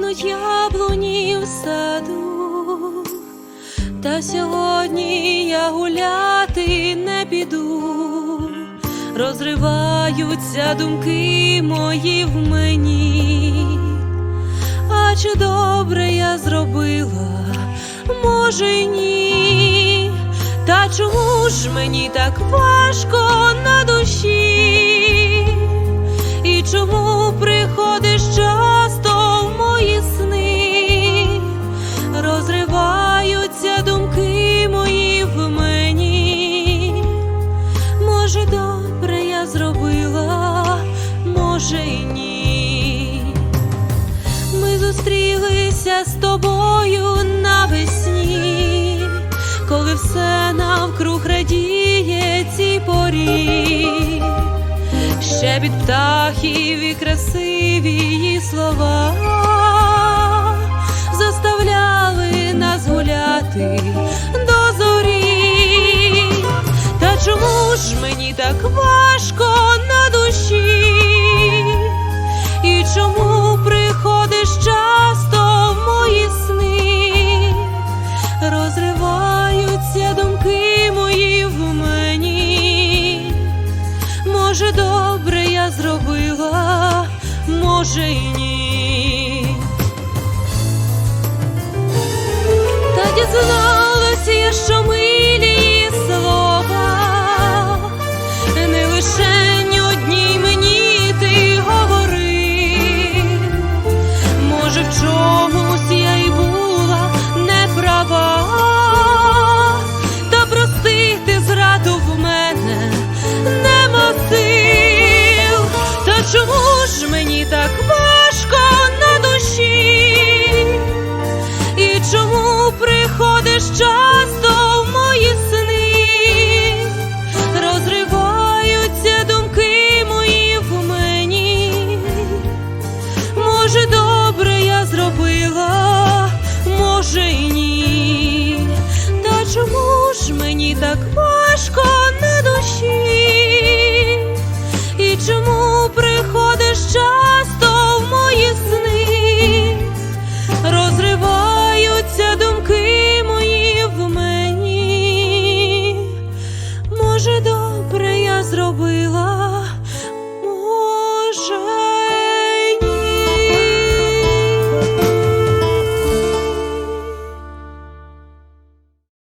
яблуні в саду, та сьогодні я гуляти не піду, розриваються думки мої в мені. А чи добре я зробила, може й ні, та чому ж мені так важко на душі? І чому може. Ми зустрілися з тобою навесні, коли все навкруг радіє цій порі, щебіт птахів і красиві її слова заставляли нас гуляти до зорі. Та чому ж мені так важко Може, добре я зробила, може й ні. важко на душі, і чому приходиш часто в мої сни, розриваються думки мої в мені, може, добре я зробив.